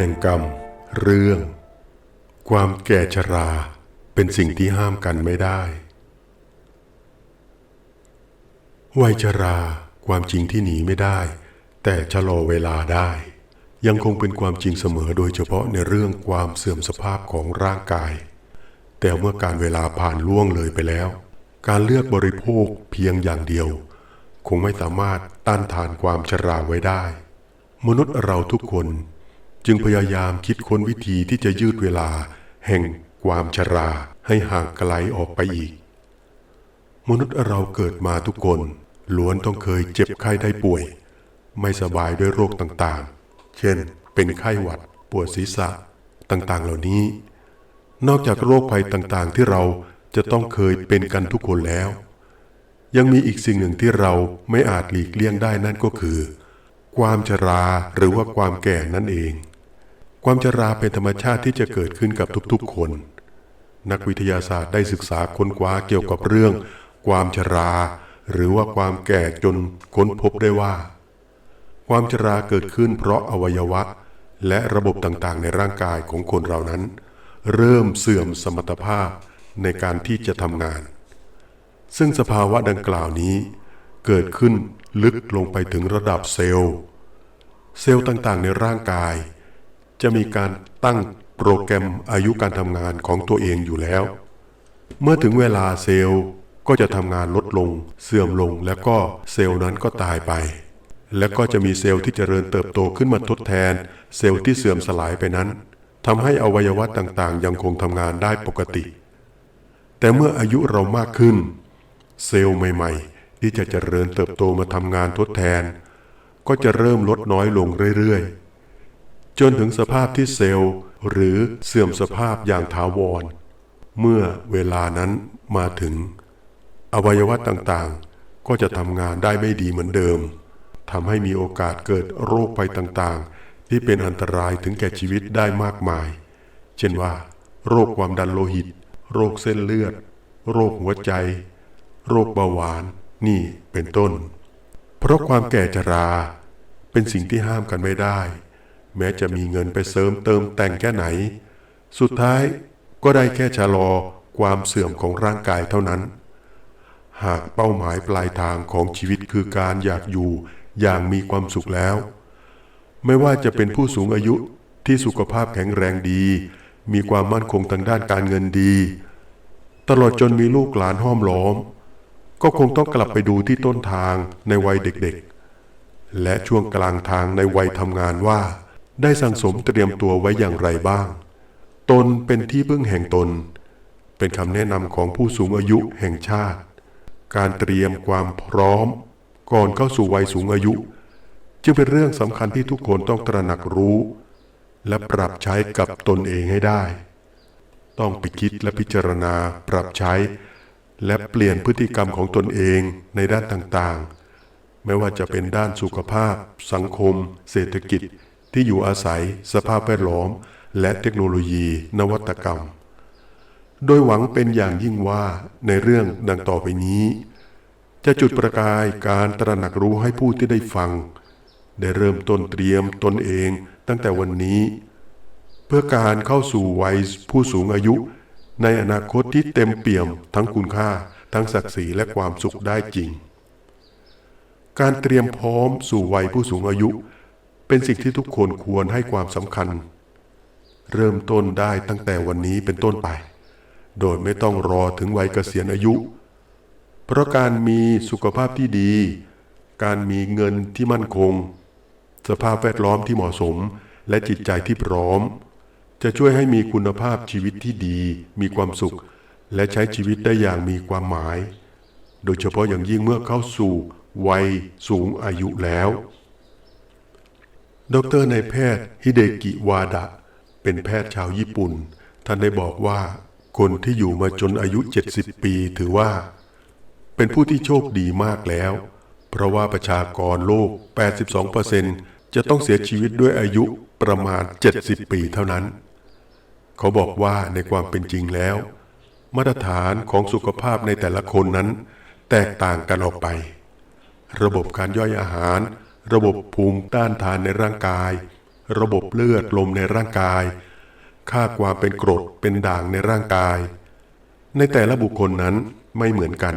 แห่งกรรม เรื่อง ความแก่ชราเป็นสิ่งที่ห้ามกันไม่ได้วัยชราความจริงที่หนีไม่ได้ แต่ชะลอเวลาได้ ยังคงเป็นความจริงเสมอโดยเฉพาะในเรื่องความเสื่อมสภาพของร่างกาย แต่เมื่อการเวลาผ่านล่วงเลยไปแล้ว การเลือกบริโภคเพียงอย่างเดียว คงไม่สามารถต้านทานความชราไว้ได้ มนุษย์เราทุกคน จึงพยายามคิดค้นวิธีที่จะยืดเวลา แห่งความชราให้ห่างไกลออกไปอีก มนุษย์เราเกิดมาทุกคนล้วนต้องเคยเจ็บไข้ได้ป่วย ไม่สบายด้วยโรคต่างๆ เช่น เป็นไข้หวัด ปวดศีรษะต่างๆ เหล่านี้ นอกจากโรคภัยต่างๆ ที่เราจะต้องเคยเป็นกันทุกคนแล้ว ยังมีอีกสิ่งหนึ่งที่เราไม่อาจหลีกเลี่ยงได้นั่นก็คือ ความชราหรือว่าความแก่นั่นเอง ความชราเป็นธรรมชาติที่จะเกิดขึ้นกับทุกๆคน นักวิทยาศาสตร์ได้ศึกษาค้นคว้าเกี่ยวกับเรื่อง ความชรา หรือว่าความแก่จนค้นพบได้ว่า ความชราเกิดขึ้นเพราะอวัยวะ และระบบต่างๆ ในร่างกายของคนเรานั้น เริ่มเสื่อมสมรรถภาพในการที่จะทำงาน ซึ่งสภาวะดังกล่าวนี้ เกิดขึ้นลึกลงไปถึงระดับเซลล์ เซลล์ต่างๆ ในร่างกาย จะมีการตั้งโปรแกรมอายุการทำงานของตัวเองอยู่แล้ว เมื่อถึงเวลาเซลล์ก็จะทำงานลดลง เสื่อมลง แล้วก็เซลล์นั้นก็ตายไป แล้วก็จะมีเซลล์ที่เจริญเติบโตขึ้นมาทดแทน เซลล์ที่เสื่อมสลายไปนั้นทำให้อวัยวะต่างๆ ยังคงทำงานได้ปกติ แต่เมื่ออายุเรามากขึ้น เซลล์ใหม่ ๆ ที่จะเจริญเติบโตมาทำงานทดแทน ก็จะเริ่มลดน้อยลงเรื่อยๆ จนถึงสภาพที่เซลล์ หรือเสื่อมสภาพอย่างถาวร เมื่อเวลานั้นมาถึง อวัยวะต่างๆ ก็จะทำงานได้ไม่ดีเหมือนเดิมทำให้มีโอกาสเกิดโรคภัยต่างๆ ที่เป็นอันตรายถึงแก่ชีวิตได้มากมาย เช่นว่า โรคความดันโลหิต โรคเส้นเลือด โรคหัวใจ โรคเบาหวาน นี่เป็นต้น เพราะความแก่ชราเป็นสิ่งที่ห้ามกันไม่ได้ แม้จะมีเงินไปเสริมเติมแต่งแค่ไหน สุดท้ายก็ได้แค่ชะลอความเสื่อมของร่างกายเท่านั้น หากเป้าหมายปลายทางของชีวิตคือการอยากอยู่อย่างมีความสุขแล้ว ไม่ว่าจะเป็นผู้สูงอายุที่สุขภาพแข็งแรงดี มีความมั่นคงทางด้านการเงินดี ตลอดจนมีลูกหลานห้อมล้อม ก็คงต้องกลับไปดูที่ต้นทางในวัยเด็กๆ และช่วงกลางทางในวัยทำงานว่า ได้สั่งสมเตรียมตัวไว้อย่างไรบ้าง ตนเป็นที่พึ่งแห่งตน เป็นคำแนะนำของผู้สูงอายุแห่งชาติ การเตรียมความพร้อม ก่อนเข้าสู่วัยสูงอายุ จึงเป็นเรื่องสำคัญที่ทุกคนต้องตระหนักรู้ และปรับใช้กับตนเองให้ได้ ต้องไปคิดและพิจารณาปรับใช้ และเปลี่ยนพฤติกรรมของตนเองในด้านต่างๆ ไม่ว่าจะเป็นด้านสุขภาพ สังคม เศรษฐกิจ ที่อยู่อาศัย สภาพแวดล้อม และเทคโนโลยี นวัตกรรม โดยหวังเป็นอย่างยิ่งว่าในเรื่องดังต่อไปนี้ จะจุดประกายการตระหนักรู้ให้ผู้ที่ได้ฟัง ได้เริ่มต้นเตรียมตนเองตั้งแต่วันนี้ เพื่อการเข้าสู่วัยผู้สูงอายุ ในอนาคตที่เต็มเปี่ยมทั้งคุณค่า ทั้งศักดิ์ศรีและความสุขได้จริงการเตรียมพร้อมสู่วัยผู้สูงอายุ เป็นสิ่งที่ทุกคนควรให้ความสำคัญ เริ่มต้นได้ตั้งแต่วันนี้เป็นต้นไป โดยไม่ต้องรอถึงวัยเกษียณอายุ เพราะการมีสุขภาพที่ดี การมีเงินที่มั่นคง สภาพแวดล้อมที่เหมาะสม และจิตใจที่พร้อม จะช่วยให้มีคุณภาพชีวิตที่ดี มีความสุข และใช้ชีวิตได้อย่างมีความหมาย โดยเฉพาะอย่างยิ่งเมื่อเข้าสู่วัยสูงอายุแล้ว ดรนายแพทย์ฮิเดกิวาดะ เป็นแพทย์ชาวญี่ปุ่น ท่านได้บอกว่า คนที่อยู่มาจนอายุ 70 ปีถือว่า เป็นผู้ที่โชคดีมากแล้ว เพราะว่าประชากรโลก 82%จะต้องเสียชีวิตด้วยอายุประมาณ 70 ปีเท่านั้น เขาบอกว่าในความเป็นจริงแล้ว มาตรฐานของสุขภาพในแต่ละคนนั้น แตกต่างกันออกไป ระบบการย่อยอาหาร ระบบภูมิต้านทานในร่างกาย ระบบเลือดลมในร่างกาย ค่าความเป็นกรดเป็นด่างในร่างกาย ในแต่ละบุคคลนั้นไม่เหมือนกัน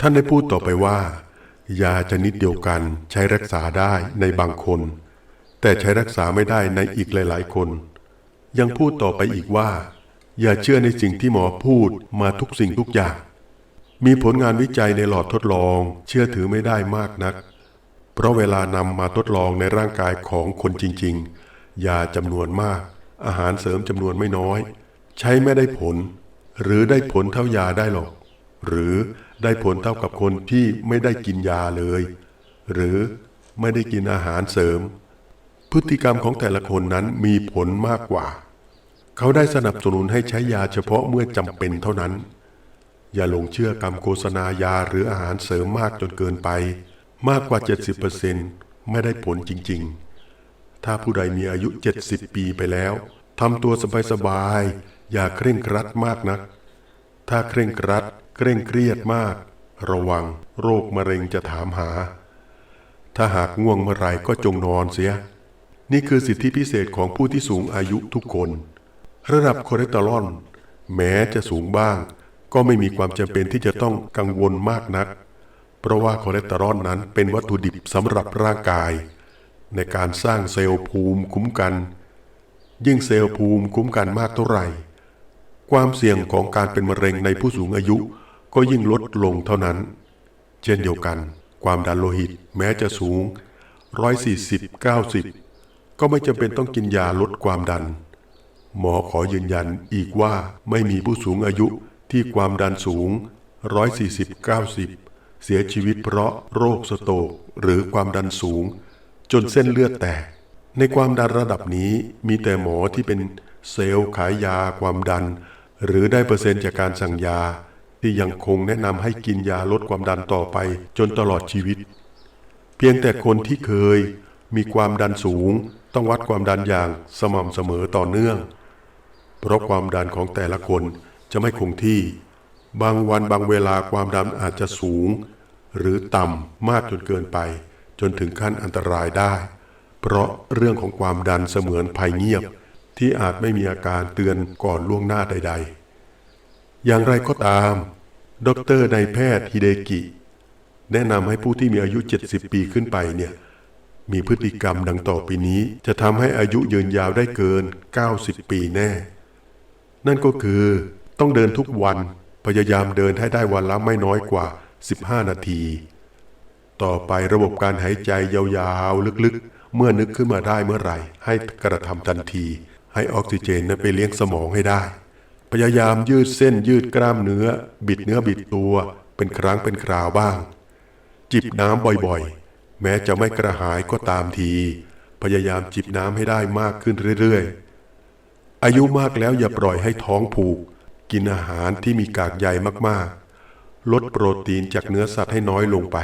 ท่านได้พูดต่อไปว่า ยาชนิดเดียวกันใช้รักษาได้ในบางคน แต่ใช้รักษาไม่ได้ในอีกหลาย ๆ คน ยังพูดต่อไปอีกว่า อย่าเชื่อในสิ่งที่หมอพูดมาทุกสิ่งทุกอย่างมีผลงานวิจัยในหลอดทดลอง เชื่อถือไม่ได้มากนัก เพราะเวลานำมาทดลองในร่างกายของคนจริง ๆ ยาจำนวนมาก อาหารเสริมจำนวนไม่น้อย ใช้ไม่ได้ผล หรือได้ผลเท่ายาได้หรอก หรือได้ผลเท่ากับคนที่ไม่ได้กินยาเลย หรือไม่ได้กินอาหารเสริม พฤติกรรมของแต่ละคนนั้นมีผลมากกว่า เขาได้สนับสนุนให้ใช้ยาเฉพาะเมื่อจำเป็นเท่านั้น อย่าหลงเชื่อคำโฆษณายาหรืออาหารเสริมมากจนเกินไป มากกว่า 70%ไม่ได้ผลจริง ๆ ถ้าผู้ใดมีอายุ 70 ปีไปแล้วทำตัวสบายๆอย่าเคร่งครัดมากนัก ถ้าเคร่งครัด เคร่งเครียดมาก ระวัง โรคมะเร็งจะถามหา ถ้าหากง่วงเมื่อไหรก็จงนอนเสีย นี่คือสิทธิพิเศษของผู้ที่สูงอายุทุกคน ระดับคอเลสเตอรอลแม้จะสูงบ้าง ก็ไม่มีความจำเป็นที่จะต้องกังวลมากนัก เพราะว่าคอเลสเตอรอลนั้นเป็นวัตถุดิบสำหรับร่างกาย ในการสร้างเซลล์ภูมิคุ้มกัน ยิ่งเซลล์ภูมิคุ้มกันมากเท่าไหร่ ความเสี่ยงของการเป็นมะเร็งในผู้สูงอายุก็ยิ่งลดลงเท่านั้น เช่นเดียวกัน ความดันโลหิตแม้จะสูง 140 90 ก็ไม่จำเป็นต้องกินยาลดความดัน หมอขอยืนยันอีกว่าไม่มีผู้สูงอายุที่ความดันสูง 140 90 เสียชีวิตเพราะโรคสโตกหรือความดันสูง จนเส้นเลือดแตก ในความดันระดับนี้มีแต่หมอที่เป็นเซลล์ขายยาความดัน หรือได้เปอร์เซ็นต์จากการสั่งยา ที่ยังคงแนะนำให้กินยาลดความดันต่อไปจนตลอดชีวิต เพียงแต่คนที่เคยมีความดันสูง ต้องวัดความดันอย่างสม่ำเสมอต่อเนื่อง เพราะความดันของแต่ละคนจะไม่คงที่ บางวันบางเวลาความดันอาจจะสูง หรือต่ำมากจนเกินไป จนถึงขั้นอันตรายได้ เพราะเรื่องของความดันเสมือนภัยเงียบ ที่อาจไม่มีอาการเตือนก่อนล่วงหน้าใด ๆ อย่างไรก็ตาม ดรนายแพทย์ฮิเดกิ แนะนำให้ผู้ที่มีอายุ 70 ปีขึ้นไปเนี่ยมีพฤติกรรมดังต่อไปนี้จะทำให้อายุยืนยาวได้เกิน 90 ปีแน่ นั่นก็คือต้องเดินทุกวันพยายามเดินให้ได้วันละไม่น้อยกว่า 15 นาที ต่อไประบบการหายใจยาวๆ ลึกๆ เมื่อนึกขึ้นมาได้เมื่อไหร่ ให้กระทำทันที ให้ออกซิเจนนั้นไปเลี้ยงสมองให้ได้ พยายามยืดเส้นยืดกล้ามเนื้อ บิดเนื้อบิดตัว เป็นครั้งเป็นคราวบ้าง จิบน้ำบ่อยๆ แม้จะไม่กระหายก็ตามที พยายามจิบน้ำให้ได้มากขึ้นเรื่อยๆ อายุมากแล้วอย่าปล่อยให้ท้องผูก กินอาหารที่มีกากใยมากๆ ลดโปรตีนจากเนื้อสัตว์ให้น้อยลงไป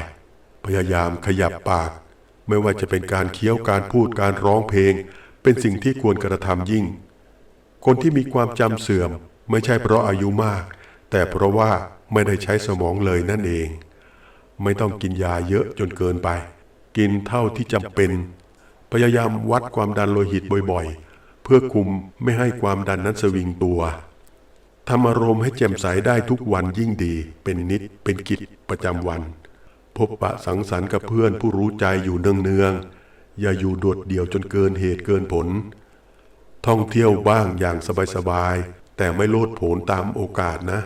พยายามขยับปาก ไม่ว่าจะเป็นการเคี้ยวการพูดการร้องเพลง เป็นสิ่งที่ควรกระทำยิ่ง คนที่มีความจำเสื่อมไม่ใช่เพราะอายุมาก แต่เพราะว่าไม่ได้ใช้สมองเลยนั่นเอง ไม่ต้องกินยาเยอะจนเกินไป กินเท่าที่จำเป็น พยายามวัดความดันโลหิตบ่อยๆ เพื่อคุมไม่ให้ความดันนั้นสวิงตัว ทำอารมณ์ให้แจ่มใสได้ทุกวันยิ่งดี เป็นนิดเป็นกิจประจำวัน พบปะสังสรรค์กับเพื่อนผู้รู้ใจอยู่เนืองๆ อย่าอยู่โดดเดี่ยวจนเกินเหตุเกินผล ท่องเที่ยวบ้างอย่างสบายๆ แต่ไม่โลดโผนตามโอกาสนะ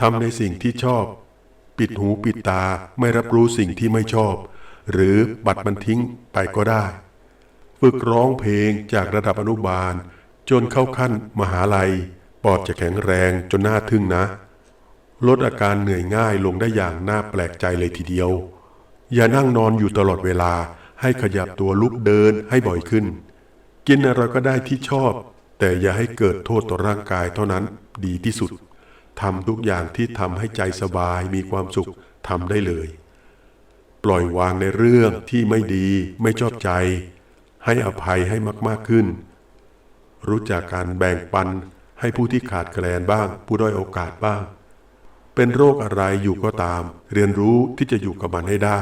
ทำในสิ่งที่ชอบ ปิดหูปิดตาไม่รับรู้สิ่งที่ไม่ชอบ หรือบัดมันทิ้งไปก็ได้ ฝึกร้องเพลงจากระดับอนุบาล จนเข้าขั้นมหาลัย อดจะแข็งแรงจนน่าทึ่งนะ ลดอาการเหนื่อยง่ายลงได้อย่างน่าแปลกใจเลยทีเดียว อย่านั่งนอนอยู่ตลอดเวลาให้ขยับตัวลุกเดินให้บ่อยขึ้น กินอะไรก็ได้ที่ชอบ แต่อย่าให้เกิดโทษต่อร่างกายเท่านั้นดีที่สุดทำทุกอย่างที่ทำให้ใจสบายมีความสุขทำได้เลย ปล่อยวางในเรื่องที่ไม่ดีไม่ชอบใจ ให้อภัยให้มาก ๆขึ้น รู้จักการแบ่งปัน ให้ผู้ที่ขาดแคลนบ้าง ผู้ด้อยโอกาสบ้าง เป็นโรคอะไรอยู่ก็ตาม เรียนรู้ที่จะอยู่กับมันให้ได้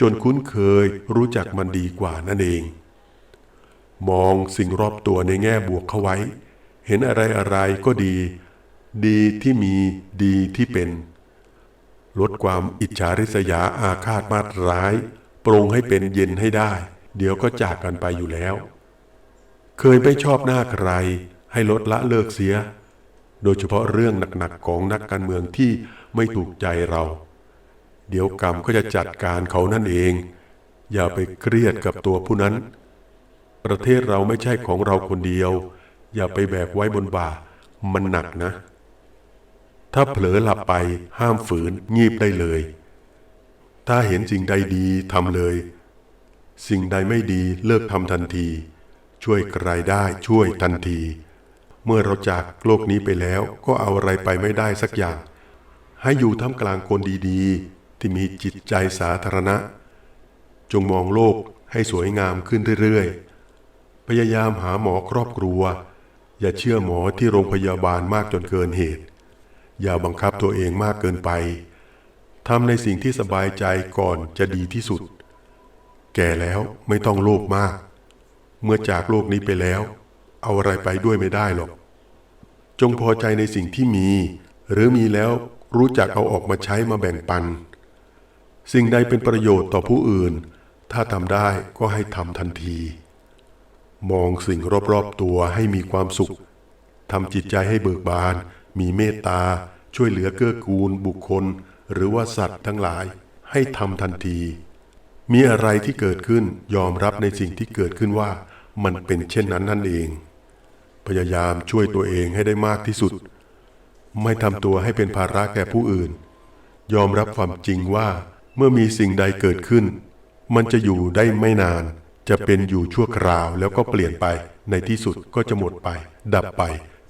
จนคุ้นเคยรู้จักมันดีกว่านั่นเอง มองสิ่งรอบตัวในแง่บวกเข้าไว้ เห็นอะไรอะไรก็ดี ดีที่มีดีที่เป็น ลดความอิจฉาริษยาอาฆาตมาตร้าย ปรงให้เป็นเย็นให้ได้ เดี๋ยวก็จากกันไปอยู่แล้ว เคยไม่ชอบหน้าใคร ให้ลดละเลิกเสีย โดยเฉพาะเรื่องหนักๆของนักการเมืองที่ไม่ถูกใจเรา เดี๋ยวกรรมก็จะจัดการเขานั่นเอง อย่าไปเครียดกับตัวผู้นั้น ประเทศเราไม่ใช่ของเราคนเดียว อย่าไปแบกไว้บนบ่า มันหนักนะ ถ้าเผลอหลับไปห้ามฝืนงีบได้เลย ถ้าเห็นสิ่งใดดีทำเลย สิ่งใดไม่ดีเลิกทำทันทีช่วยใครได้ช่วยทันที เมื่อเราจากโลกนี้ไปแล้วก็เอาอะไรไปไม่ได้สักอย่าง ให้อยู่ท่ามกลางคนดีๆ ที่มีจิตใจสาธารณะ จงมองโลกให้สวยงามขึ้นเรื่อยๆ พยายามหาหมอครอบครัว อย่าเชื่อหมอที่โรงพยาบาลมากจนเกินเหตุ อย่าบังคับตัวเองมากเกินไปทำในสิ่งที่สบายใจก่อนจะดีที่สุด แก่แล้วไม่ต้องโลภมาก เมื่อจากโลกนี้ไปแล้ว เอาอะไรไปด้วยไม่ได้หรอก จงพอใจในสิ่งที่มี หรือมีแล้วรู้จักเอาออกมาใช้มาแบ่งปัน สิ่งใดเป็นประโยชน์ต่อผู้อื่น ถ้าทำได้ก็ให้ทำทันที มองสิ่งรอบๆตัวให้มีความสุขทำจิตใจให้เบิกบาน มีเมตตา ช่วยเหลือเกื้อกูลบุคคล หรือว่าสัตว์ทั้งหลายให้ทำทันที มีอะไรที่เกิดขึ้นยอมรับในสิ่งที่เกิดขึ้นว่ามันเป็นเช่นนั้นนั่นเอง พยายามช่วยตัวเองให้ได้มากที่สุด ไม่ทำตัวให้เป็นภาระแก่ผู้อื่น ยอมรับความจริงว่าเมื่อมีสิ่งใดเกิดขึ้น มันจะอยู่ได้ไม่นาน จะเป็นอยู่ชั่วคราวแล้วก็เปลี่ยนไป ในที่สุดก็จะหมดไป ดับไป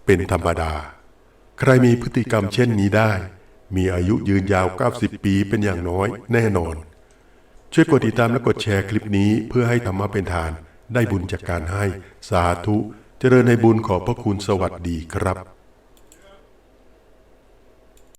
เป็นธรรมดา ใครมีพฤติกรรมเช่นนี้ได้ มีอายุยืนยาว 90 ปีเป็นอย่างน้อยแน่นอน ช่วยกดติดตามและกดแชร์คลิปนี้เพื่อให้ธรรมะเป็นทาน ได้บุญจากการให้ สาธุ เจริญในบุญขอบพระคุณสวัสดีครับ